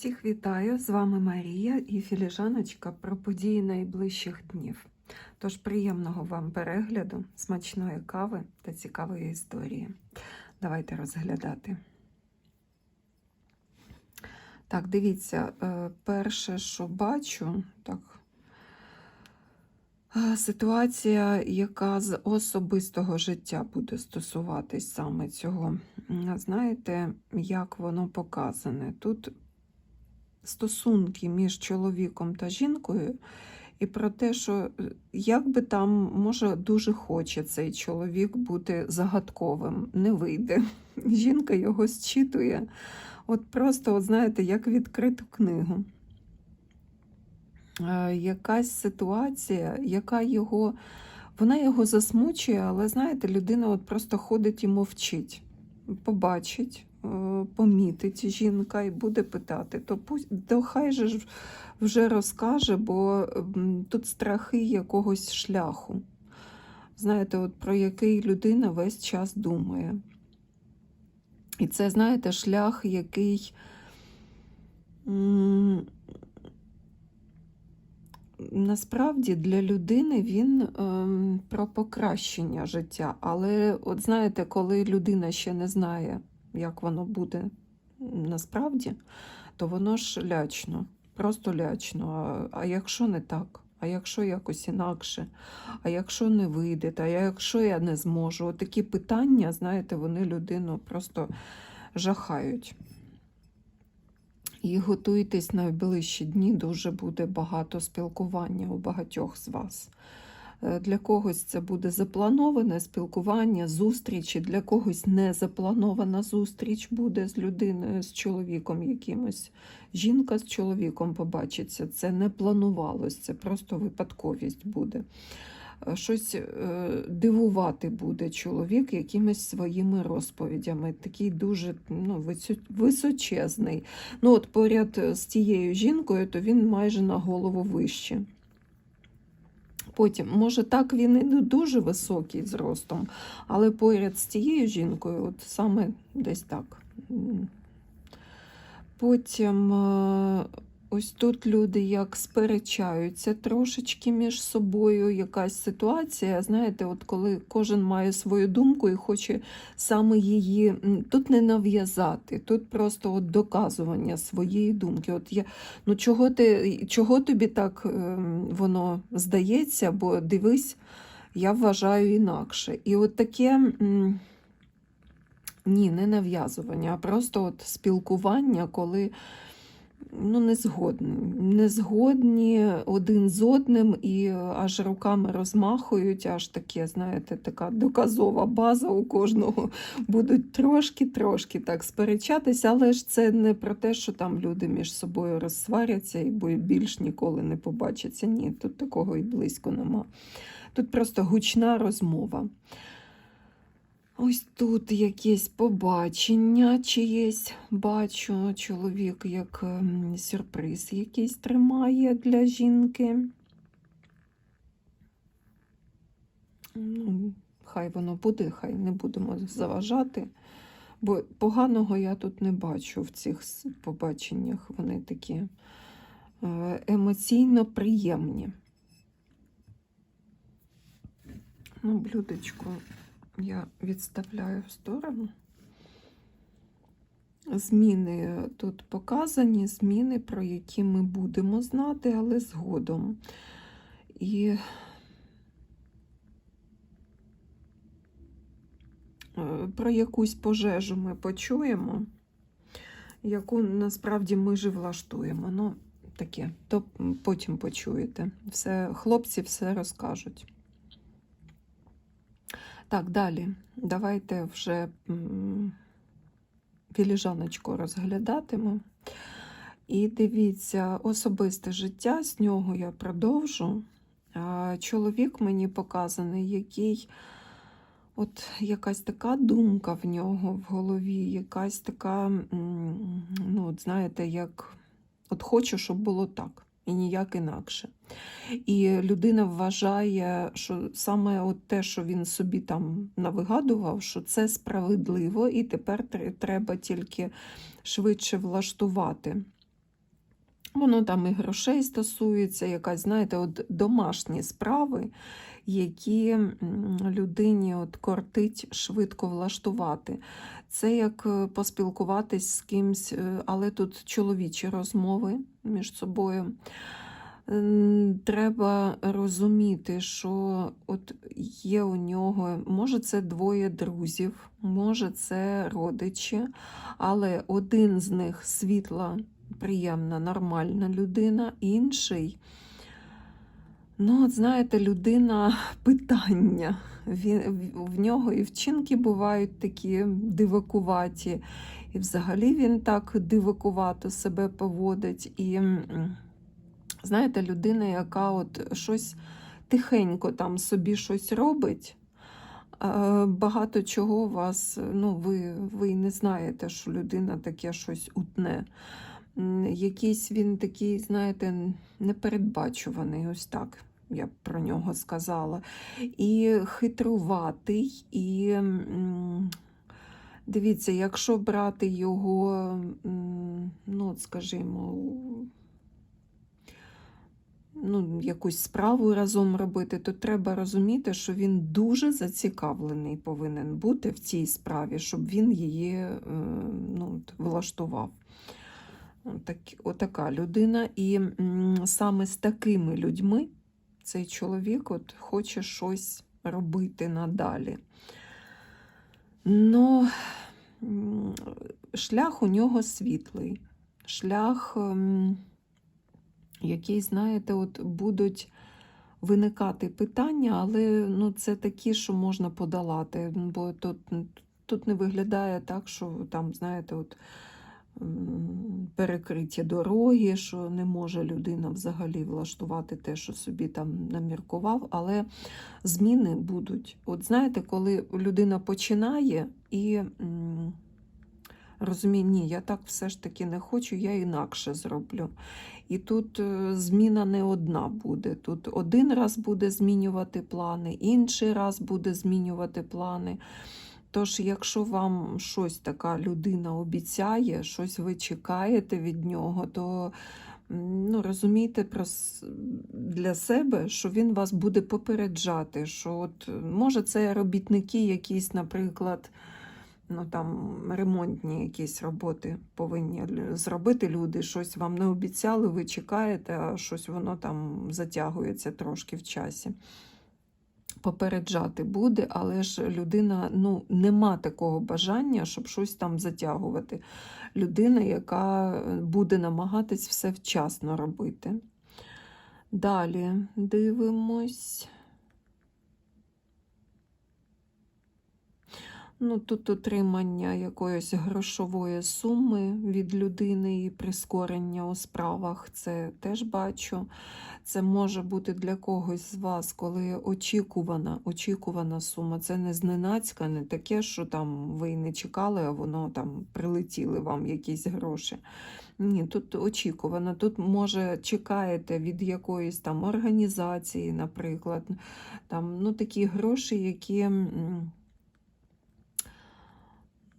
Всіх вітаю! З вами Марія і філіжаночка про події найближчих днів. Тож приємного вам перегляду, смачної кави та цікавої історії. Давайте розглядати. Так, дивіться, е, перше, що бачу, так. е, Ситуація, яка з особистого життя буде стосуватись саме цього. Знаєте, як воно показане? Тут стосунки між чоловіком та жінкою, і про те, що е, як би там, може, дуже хоче цей чоловік бути загадковим, не вийде. Жінка його зчитує. От просто, от знаєте, як відкриту книгу. Е, Якась ситуація, яка його, вона його засмучує, але знаєте, людина от просто ходить і мовчить, побачить, помітить жінка і буде питати, то пусть то хай же вже розкаже, бо тут страхи якогось шляху. Знаєте, от про який людина весь час думає. І це, знаєте, шлях, який насправді для людини він ем, про покращення життя. Але, от знаєте, коли людина ще не знає, як воно буде насправді, то воно ж лячно, просто лячно. А, якщо не так? А якщо якось інакше, а якщо не вийде, а якщо я не зможу? От такі питання, знаєте, вони людину просто жахають. І готуйтесь на найближчі дні, дуже буде багато спілкування у багатьох з вас. Е, Для когось це буде заплановане спілкування, зустрічі, для когось не запланована зустріч буде з людиною, з чоловіком якимось. Жінка з чоловіком побачиться. Це не планувалось, це просто випадковість буде. Е, Щось е, дивувати буде чоловік якимись своїми розповідями. Такий дуже ну, височезний. Ну, от поряд з тією жінкою, то він майже на голову вище. Потім, може, так він і не дуже високий зростом, але поряд з тією жінкою, от саме десь так. Потім е, ось тут люди як сперечаються трошечки між собою, якась ситуація. Знаєте, от коли кожен має свою думку і хоче саме її тут не нав'язати, тут просто от доказування своєї думки. От я, ну чого ти, чого тобі так ем, воно здається, бо дивись, я вважаю інакше. І от таке. ні, не нав'язування, а просто от спілкування, коли ну, не згодні. Не згодні один з одним і аж руками розмахують, аж таке, знаєте, така доказова база у кожного. Будуть трошки-трошки так сперечатися, але ж це не про те, що там люди між собою розсваряться і більш ніколи не побачаться. Ні, тут такого і близько нема. Тут просто гучна розмова. Ось тут якесь побачення чиєсь бачу, чоловік як ем, сюрприз якийсь тримає для жінки. Ну, хай воно буде, хай не будемо заважати, бо поганого я тут не бачу в цих побаченнях. Вони такі е, емоційно приємні. Ну, блюдечко я відставляю в сторону. Зміни тут показані, зміни, про які ми будемо знати, але згодом. І е, про якусь пожежу ми почуємо, яку насправді ми ж влаштуємо. Ну, таке, то потім почуєте. Все, хлопці все розкажуть. Так, далі. Давайте вже філіжаночку розглядатиму. І дивіться, особисте життя, з нього я продовжу. Чоловік мені показаний, який от якась така думка в нього в голові, якась така, ну, от знаєте, як от хочу, щоб було так, і ніяк інакше. І людина вважає, що саме от те, що він собі там навигадував, що це справедливо, і тепер треба тільки швидше влаштувати Воно там і грошей стосується, якась, знаєте, от домашні справи, які людині от кортить швидко влаштувати. Це як е, поспілкуватись з кимсь, е, але тут чоловічі розмови між собою. Треба розуміти, що от є у нього, може, це двоє друзів, може, це родичі, але один з них світла, приємна, нормальна людина, інший. Ну, от знаєте, людина питання. В- нього і вчинки бувають такі дивакуваті, і взагалі він так дивакувато себе поводить. І знаєте, людина, яка от щось тихенько там собі щось робить. е, Багато чого вас, ну, ви, ви не знаєте, що людина таке щось утне. Якийсь він такий, знаєте, непередбачуваний, ось так я про нього сказала. І хитруватий, і дивіться, якщо брати його, ну, скажімо, ну, якусь справу разом робити, то треба розуміти, що він дуже зацікавлений повинен бути в цій справі, щоб він її е, ну, влаштував. Так, отака людина. І саме з такими людьми цей чоловік от хоче щось робити надалі. Ну, шлях у нього світлий. Шлях, ем, який, знаєте, от будуть виникати питання, але ну, це такі, що можна подолати. Бо тут, тут не виглядає так, що там, знаєте, от перекриті дороги, що не може людина взагалі влаштувати те, що собі там наміркував, але зміни будуть. От знаєте, коли людина починає і розуміє, ні, я так все ж таки не хочу, я інакше зроблю. І тут е, зміна не одна буде. Тут один раз буде змінювати плани, інший раз буде змінювати плани. Тож, якщо вам щось така людина обіцяє, щось ви чекаєте від нього, то ну, розумійте про, для себе, що він вас буде попереджати, що от, може це робітники якісь, наприклад, ну, там, ремонтні якісь роботи повинні зробити люди, щось вам не обіцяли, ви чекаєте, а щось воно там затягується трошки в часі попереджати буде, але ж людина ну, нема такого бажання, щоб щось там затягувати. Людина, яка е, буде намагатись все вчасно робити. Далі дивимось. Ну, тут отримання якоїсь грошової суми від людини і прискорення у справах, це теж бачу. Це може бути для когось з вас, коли очікувана, очікувана сума. Це не зненацька, не таке, що там ви не чекали, а воно там прилетіли вам якісь гроші. Ні, тут очікувано. Тут, може, чекаєте від якоїсь там організації, наприклад, там, ну, такі гроші, які.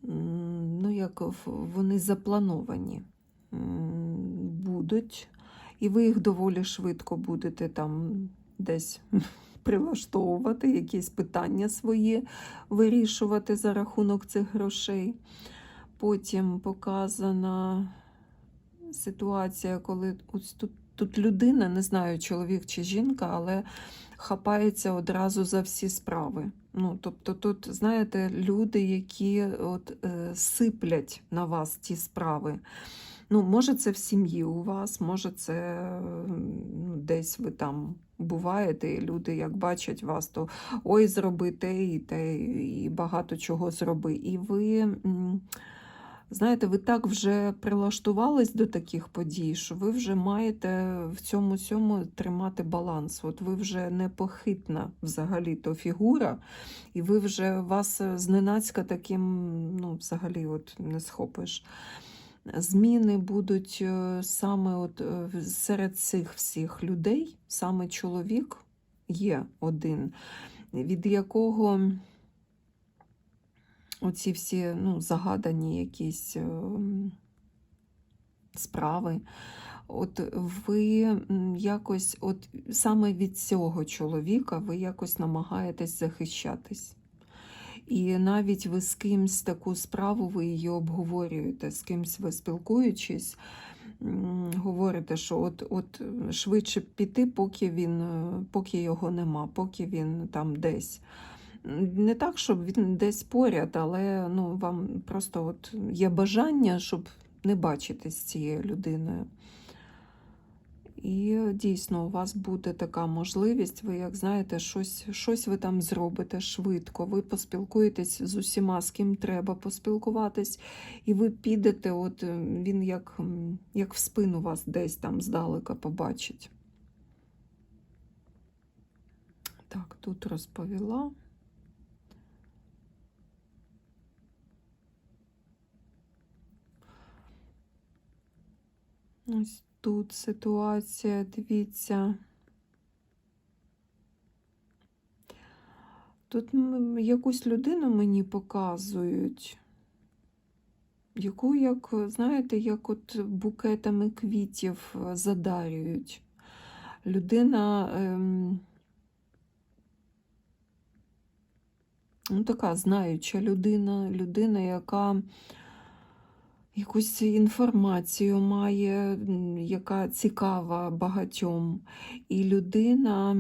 Ну, як вони заплановані будуть, і ви їх доволі швидко будете там десь прилаштовувати, якісь питання свої вирішувати за рахунок цих грошей. Потім показана ситуація, коли ось тут, тут людина, не знаю, чоловік чи жінка, але хапається одразу за всі справи. Ну, тобто тут, знаєте, люди, які от, е, сиплять на вас ті справи. Ну, може, це в сім'ї у вас, може, це ну, десь ви там буваєте, і люди, як бачать вас, то ой, зроби те і те, і багато чого зроби. І ви, знаєте, ви так вже прилаштувались до таких подій, що ви вже маєте в цьому сьому тримати баланс. От ви вже непохитна взагалі то фігура, і ви вже вас е, зненацька таким, ну, взагалі, от не схопиш. Зміни будуть е, саме от е, серед цих всіх людей, саме чоловік є один, від якого оці всі ну, загадані якісь е, справи, от ви якось, от саме від цього чоловіка ви якось намагаєтесь захищатись. І навіть ви з кимсь таку справу ви її обговорюєте, з кимсь ви спілкуючись, говорите, що от, от швидше піти, поки він, е, поки його нема, поки він там десь. Не так, щоб він десь поряд, але ну, вам просто от є бажання, щоб не бачитись з цією людиною. І дійсно у вас буде така можливість, ви, як знаєте, щось, щось ви там зробите швидко. Ви поспілкуєтесь з усіма, з ким треба поспілкуватись, і ви підете, от він як, як в спину вас десь там здалека побачить. Так, тут розповіла. Ось тут ситуація, дивіться. Тут якусь людину мені показують, яку, як, знаєте, як от букетами квітів е, задарюють. Людина ем, ну, така знаюча людина, людина, яка якусь інформацію має, яка цікава багатьом. І людина,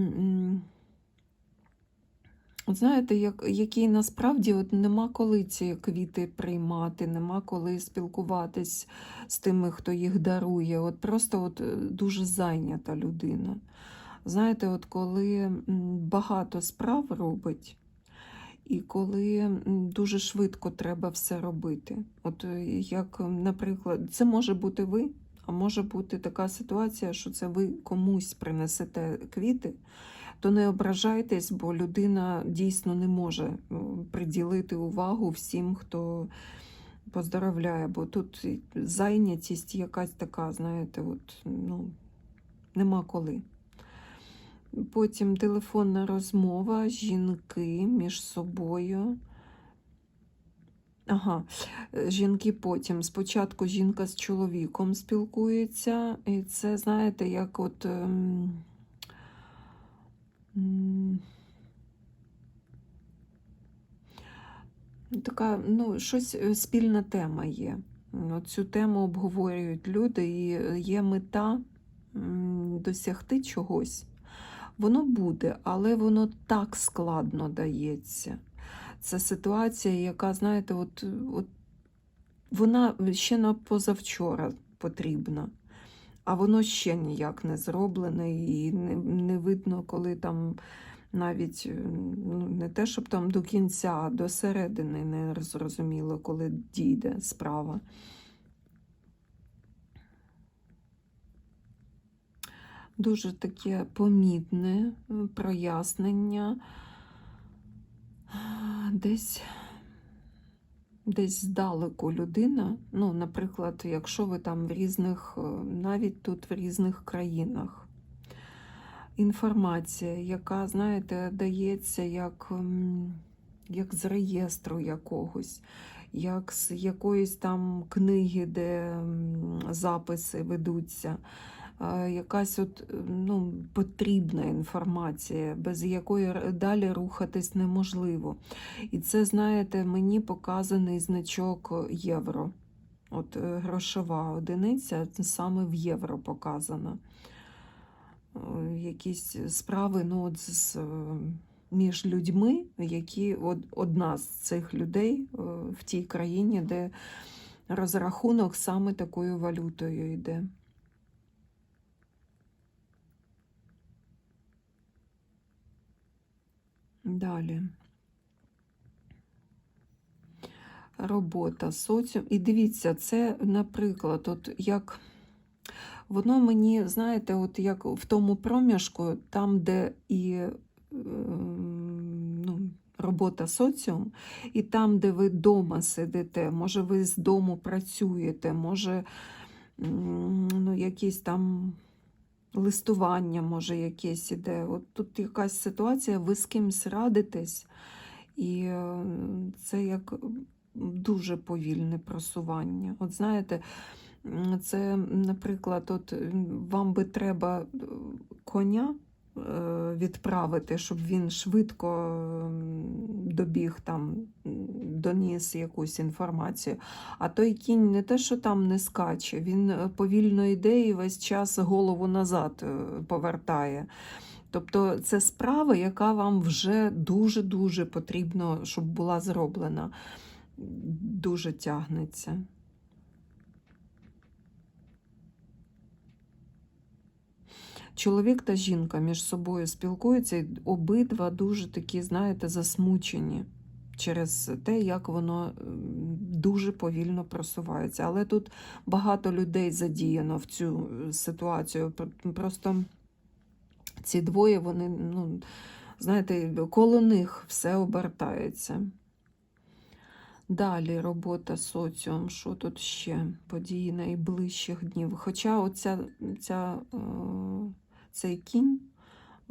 от знаєте, як, якій насправді от нема коли ці квіти приймати, нема коли спілкуватись з тими, хто їх дарує. От просто от е, дуже зайнята людина. Знаєте, от коли багато справ робить, і коли дуже швидко треба все робити. От е, як, наприклад, це може бути ви, а може бути така ситуація, що це ви комусь принесете квіти, то не ображайтесь, бо людина дійсно не може приділити увагу всім, хто поздоровляє, бо тут зайнятість якась така, знаєте, от, ну, нема коли. Потім телефонна розмова, жінки між собою. Ага, е, жінки потім. Спочатку жінка з чоловіком спілкується, і це, знаєте, як от. ем, Така, ну, щось е, спільна тема є. От цю тему обговорюють люди, і е, є мета досягти чогось. Воно буде, але воно так складно дається. Це ситуація, яка, знаєте, от, от вона ще на позавчора потрібна, а воно ще ніяк не зроблене, і не, не видно, коли там навіть ну, не те, щоб там до кінця, а до середини не зрозуміло, коли дійде справа. Дуже таке помітне е, прояснення. Десь, десь здалеку людина, ну, наприклад, якщо ви там в різних, е, навіть тут в різних країнах, інформація, яка, знаєте, дається як, як з реєстру якогось, як з якоїсь там книги, де записи ведуться якась от, е, ну, потрібна інформація, без якої далі рухатись неможливо. І це, знаєте, мені показаний значок євро. От е, грошова одиниця саме в євро показана. Е, Якісь справи ну, от з, між людьми, які одна з цих людей в тій країні, де розрахунок саме такою валютою йде. Далі. Робота, соціум. І дивіться, це, наприклад, от як воно мені, знаєте, от як в тому проміжку, там, де і е, ну, робота соціум, і там, де ви вдома сидите, може, ви з дому працюєте, може, ну, якісь там листування, може, якесь іде. От тут якась ситуація, ви з кимось радитесь, і е, це як дуже повільне просування. От знаєте, Це, наприклад, от вам би треба е, коня відправити, щоб він швидко добіг там, доніс якусь інформацію. А той кінь не те, що там не скаче, він е, повільно йде і весь час голову назад е, повертає. Тобто це справа, яка вам вже дуже-дуже потрібно, щоб була зроблена. Дуже тягнеться. Чоловік та жінка між собою спілкуються, і обидва дуже такі, знаєте, засмучені через те, як воно дуже повільно просувається. Але тут багато людей задіяно в цю е, ситуацію. Просто ці двоє, вони, ну, знаєте, коло них все обертається. Далі робота соціум, що тут ще? Події найближчих днів. Хоча оця, ця, е, цей кінь,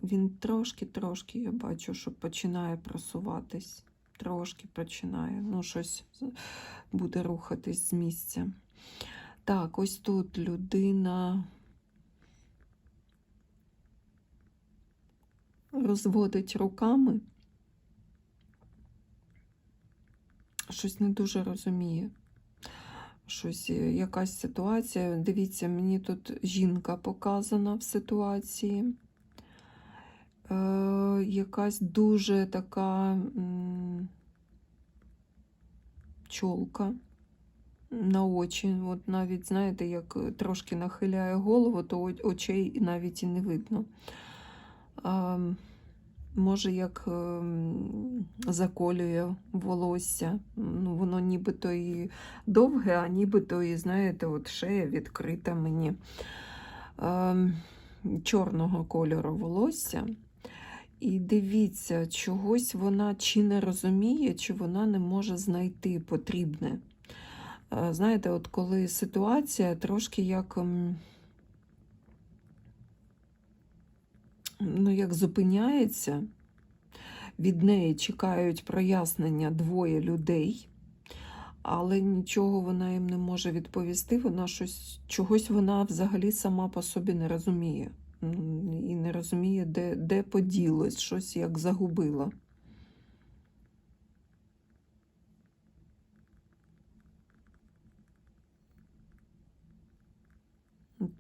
він трошки-трошки, я бачу, що починає просуватись. Трошки починає. Ну, щось буде рухатись з місця. Так, ось тут людина розводить руками. Щось не дуже розуміє. Щось, е, якась ситуація. Дивіться, мені тут жінка показана в ситуації. Е, якась дуже така м, чолка на очі. От навіть, знаєте, як трошки нахиляє голову, то очей навіть і не видно. А, може, як ем, заколює волосся. Ну, воно нібито і довге, а нібито і, знаєте, от шея відкрита мені. Ем, чорного кольору волосся. І дивіться, чогось вона чи не розуміє, чи вона не може знайти потрібне. Е, Знаєте, от коли ситуація трошки як. ем, ну, як зупиняється, від неї чекають прояснення двоє людей, але нічого вона їм не може відповісти. Вона щось, чогось вона взагалі сама по собі не розуміє. І не розуміє, де, де поділось, щось як загубила.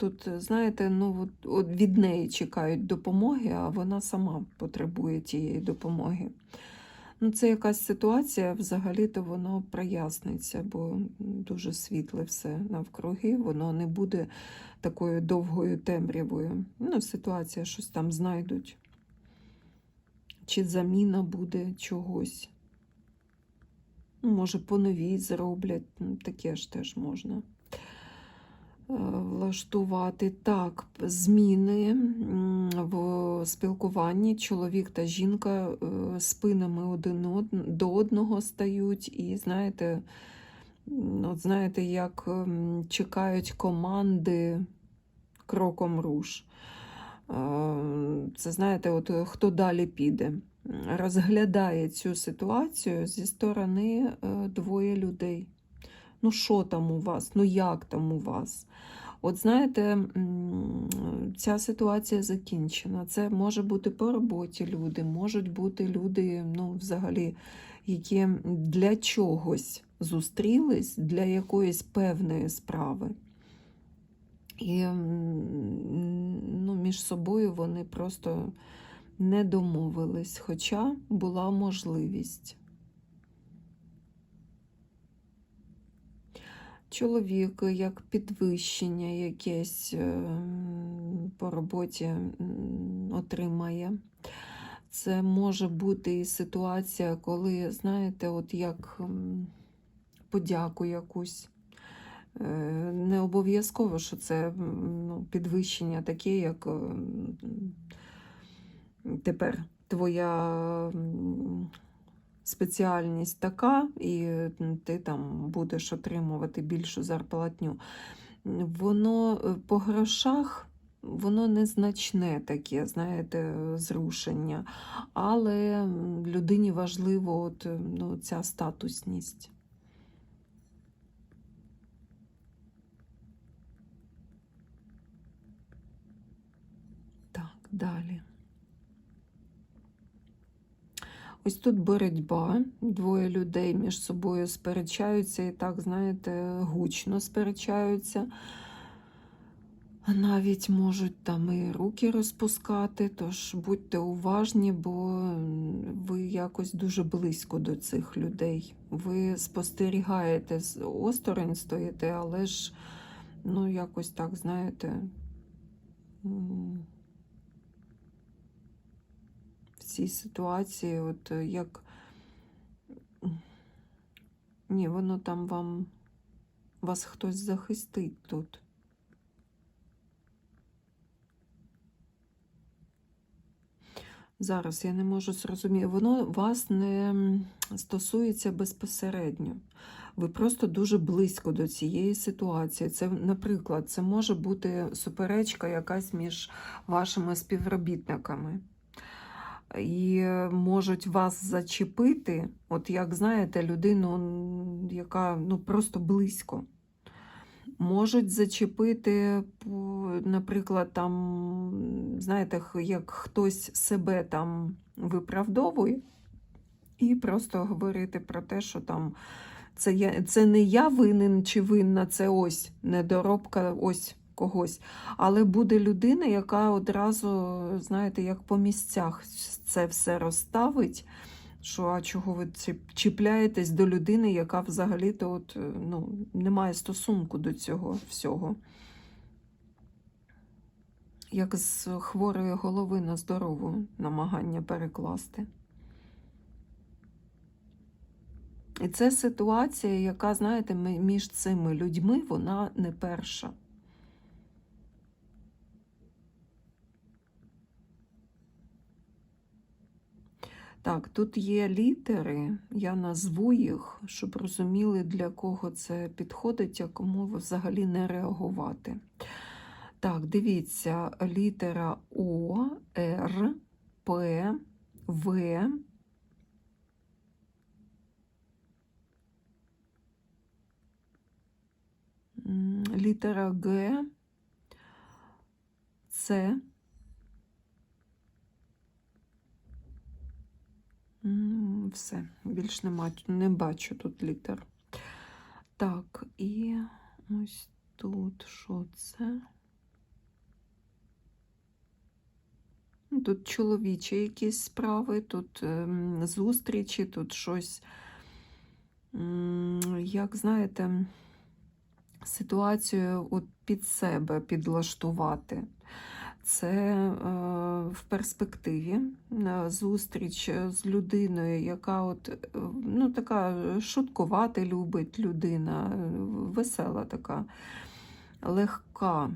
Тут, знаєте, ну от, від неї чекають допомоги, а вона сама потребує тієї допомоги. Ну, це якась ситуація, взагалі-то воно проясниться, бо дуже світле все навкруги, воно не буде такою довгою темрявою. Ну, ситуація щось там знайдуть. Чи заміна буде чогось. Ну, Може, по новій зроблять, ну, таке ж теж можна е, влаштувати. Так, зміни в спілкуванні чоловік та жінка е, спинами один до одного стають, і знаєте, от знаєте, як чекають команди кроком руш. Е, Це знаєте, от е, хто далі піде. Розглядає цю ситуацію зі сторони е, двоє людей. Ну, що там у вас? Ну, як там у вас? От знаєте, ця ситуація закінчена. Це може бути по роботі люди, можуть бути люди, ну, взагалі, які для чогось зустрілись, для якоїсь певної справи. І ну, між собою вони просто не домовились, хоча була можливість. Чоловік як підвищення якесь ем, по роботі отримає. Це може бути і ситуація, коли, знаєте, от як подяку якусь. Е, Не обов'язково, що це ну, підвищення таке, як тепер твоя спеціальність така, і ти там будеш отримувати більшу зарплатню. Воно е, по грошах. Воно незначне таке, знаєте, зрушення, але людині важливо от, е, ну, ця статусність. Так, далі. Ось тут боротьба, двоє людей між собою сперечаються і так, знаєте, гучно сперечаються. Навіть можуть там і руки розпускати, тож будьте уважні, бо ви якось дуже близько до цих людей. Ви спостерігаєте, з осторонь стоїте, але ж, ну, якось так, знаєте, м, в цій ситуації, от е, як. Ні, воно там вам, вас хтось захистить тут. Зараз я не можу зрозуміти, воно вас не стосується безпосередньо. Ви просто дуже близько до цієї ситуації. Це, наприклад, це може бути суперечка якась між вашими співробітниками. І е, можуть вас зачепити, от як знаєте, людину, яка ну, просто близько. Можуть зачепити, наприклад, там, знаєте, як хтось себе там виправдовує, і просто говорити про те, що там це, я, це не я винен чи винна, це ось недоробка ось когось. Але буде людина, яка одразу, знаєте, як по місцях це все розставить. Що, а чого ви чіпляєтесь до людини, яка взагалі-то от, е, ну, не має стосунку до цього всього? Як з хворої голови на здорову намагання перекласти. І це ситуація, яка, знаєте, між цими людьми вона не перша. Так, тут є літери, я назву їх, щоб розуміли, для кого це підходить, а кому взагалі не реагувати. Так, дивіться, літера О, Р, П, В. Літера Г, С. Все, більш нема, не бачу тут літер. Так, і ось тут що це? Тут чоловічі якісь справи, тут ем, зустрічі, тут щось, як знаєте, ситуацію от під себе підлаштувати. Це е, в перспективі зустріч з людиною, яка от, е, ну, така шуткувати любить людина, весела така, легка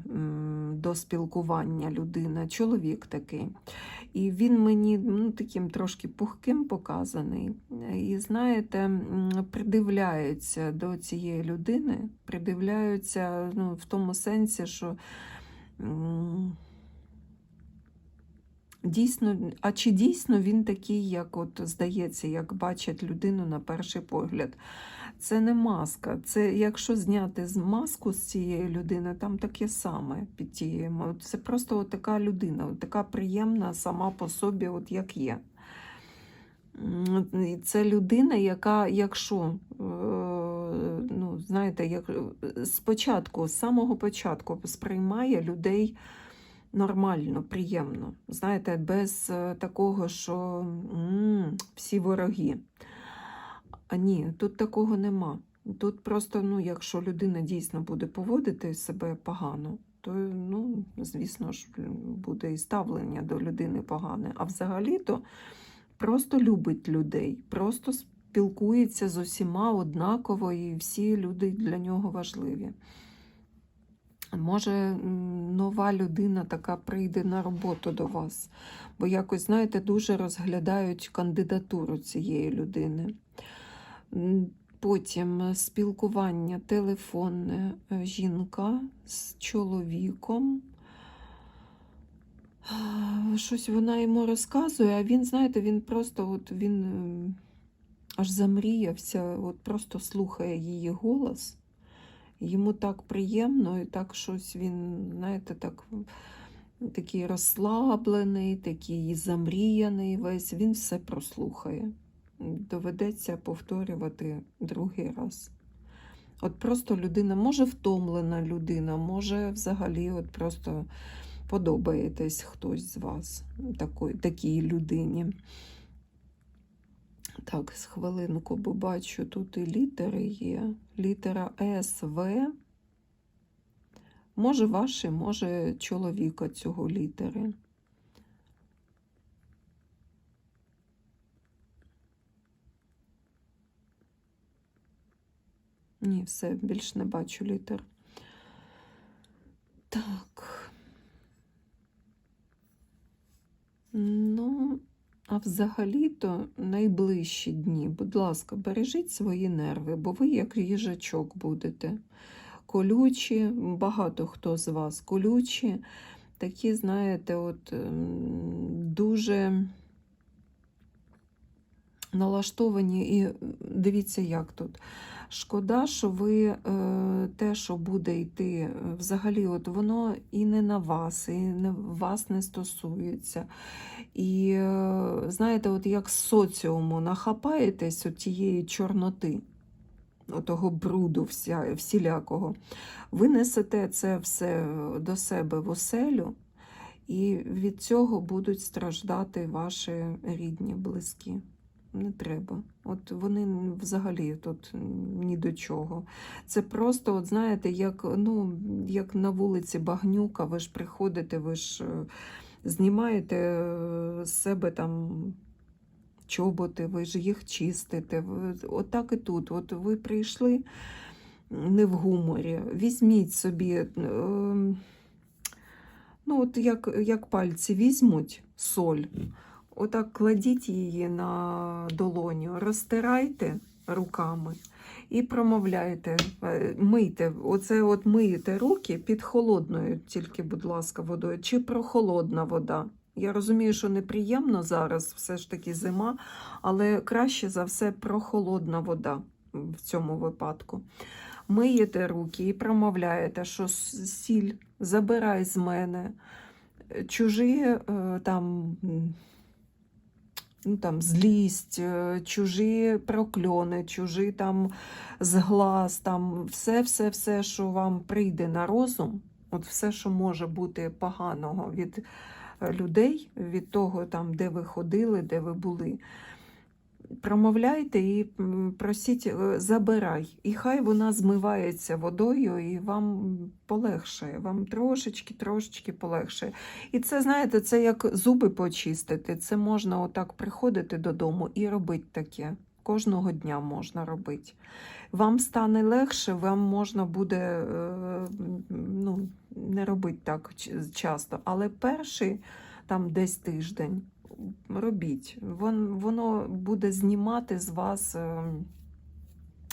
до спілкування людина, чоловік такий. І він мені ну, таким трошки пухким показаний. І знаєте, придивляються до цієї людини, придивляються ну, в тому сенсі, що. Дійсно, а чи дійсно він такий, як от здається, як бачать людину на перший погляд? Це не маска. Це якщо зняти маску з цієї людини, там таке саме під тією. Це просто от така людина, от така приємна сама по собі, от як є. Це людина, яка, якщо, е, ну, знаєте, як е, спочатку, з самого початку сприймає людей нормально, приємно. Знаєте, без е, такого, що м, всі вороги. А ні, тут такого нема. Тут просто, ну, якщо людина дійсно буде поводити себе погано, то, ну, звісно ж, буде і ставлення до людини погане. А взагалі-то просто любить людей, просто спілкується з усіма однаково, і всі люди для нього важливі. Може, нова людина така прийде на роботу до вас, бо якось, знаєте, дуже розглядають кандидатуру цієї людини. Потім спілкування телефонне е, жінка з чоловіком. Щось вона йому розказує, а він, знаєте, він просто от він аж замріявся, от просто слухає її голос. Йому так приємно, і так щось він, знаєте, так такий розслаблений, такий замріяний весь, він все прослухає. Доведеться повторювати другий раз. От просто людина, може втомлена людина, може взагалі от просто подобаєтесь хтось з вас, такої, такій людині. Так, з хвилинку, бо бачу, тут і літери є. Літера С, В. Може ваші, може чоловіка цього літери. Ні, все, більш не бачу літер. Так. Ну, а взагалі-то найближчі дні, будь ласка, бережіть свої нерви, бо ви як їжачок будете. Колючі, багато хто з вас колючі, такі, знаєте, от ем, дуже налаштовані, і дивіться, як тут. Шкода, що ви е, те, що буде йти, е, взагалі, от воно і не на вас, і не вас не стосується. І е, знаєте, от як з соціуму нахапаєтесь от тієї чорноти, отого бруду вся, всілякого, ви несете це все до себе в оселю, і від цього будуть страждати ваші рідні, близькі. Не треба. От вони взагалі тут ні до чого. Це просто, от знаєте, як ну, як на вулиці Багнюка, ви ж приходите, ви ж е, знімаєте е, з себе там чоботи, ви ж їх чистите. От так і тут. От ви прийшли не в гуморі, візьміть собі. е, Ну, от як, як пальці візьмуть соль, Отак кладіть її на долоню, розтирайте руками і промовляйте, е, мийте. Оце от миєте руки під холодною, тільки, будь ласка, водою, чи прохолодна вода. Я розумію, що неприємно зараз, все ж таки зима, але краще за все прохолодна вода в цьому випадку. Миєте руки і промовляєте, що сіль забирай з мене, чужі е, там. Ну, там, злість, е, чужі прокльони, чужі там зглаз, там все, все, все, що вам прийде на розум, от все, що може бути поганого від е, людей, від того, там, де ви ходили, де ви були. Промовляйте і просіть, е, забирай. І хай вона змивається водою, і вам полегшає, вам трошечки, трошечки полегшає. І це, знаєте, це як зуби почистити. Це можна отак приходити додому і робити таке. Кожного дня можна робити. Вам стане легше, вам можна буде е, ну, не робити так часто. Але перший там десь тиждень робіть. Вон, воно буде знімати з вас е,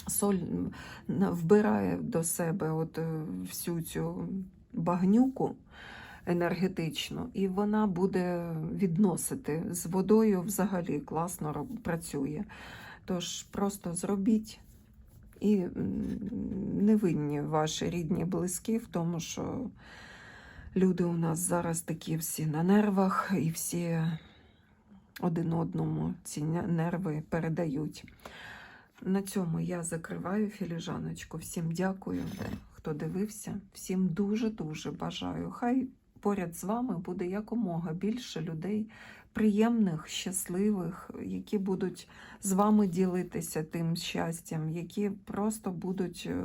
соль, вбирає до себе от е, всю цю багнюку енергетичну, і вона буде відносити з водою взагалі класно працює. Тож просто зробіть. І не винні ваші рідні близькі в тому, що люди у нас зараз такі всі на нервах і всі один одному ці нерви передають. На цьому я закриваю філіжаночку. Всім дякую, хто дивився. Всім дуже-дуже бажаю. Хай поряд з вами буде якомога більше людей приємних, щасливих, які будуть з вами ділитися тим щастям, які просто будуть е,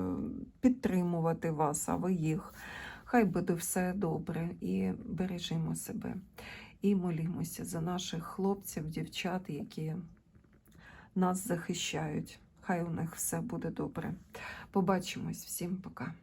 підтримувати вас, а ви їх. Хай буде все добре і бережімо себе. І молімося за наших хлопців, дівчат, які нас захищають. Хай у них все буде добре. Побачимось. Всім пока.